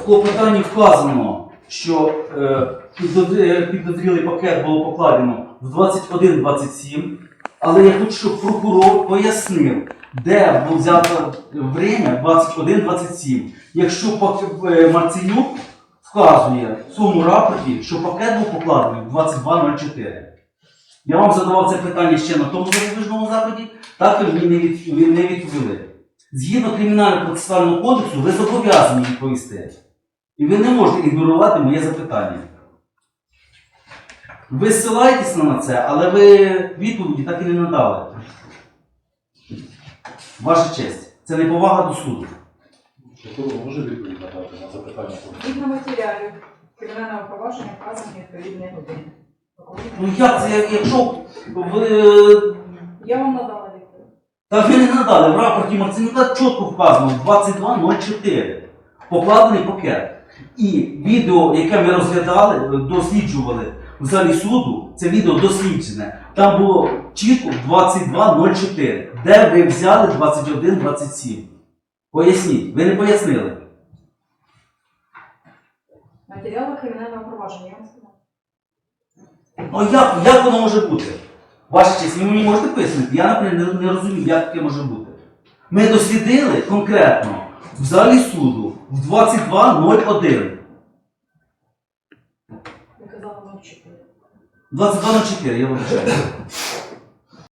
в клопотанні вказано, що е, е, підозрілий пакет було покладено в 21-27, але я хочу, щоб прокурор пояснив, де було взято время 21-27. Якщо е, Марценюк вказує в цьому рапорті, що пакет був покладений в 22.04. Я вам задавав це питання ще на тому запобіжному заході, ви не, від, не відповіли. Згідно кримінального процесуального кодексу, ви зобов'язані відповісти. І ви не можете ігнорувати моє запитання. Ви ссилаєтесь на це, але ви відповіді так і не надали. Ваша честь, це не повага до суду. Прокурор може відповідь надати на запитання? Згідно матеріалів кримінального провадження вказані відповідні години. Ну як це, як- якщо ви. Я вам надала відповідь. Та ви не надали в рапорті Марцинюка чітко вказано 22.04. Покладений пакет. І відео, яке ми розглядали, досліджували в залі суду, це відео досліджене. Там було чітко 22.04. Де ви взяли 21.27? Поясніть, ви не пояснили. Матеріали кримінального провадження, я вам сказала. Ну як, як воно може бути? Ваша честь, ви мені можете пояснити? Я, наприклад, не, не розумію, як таке може бути. Ми дослідили конкретно в залі суду в 22.01. Я казала вам чотири. 22.04, я вибачаю.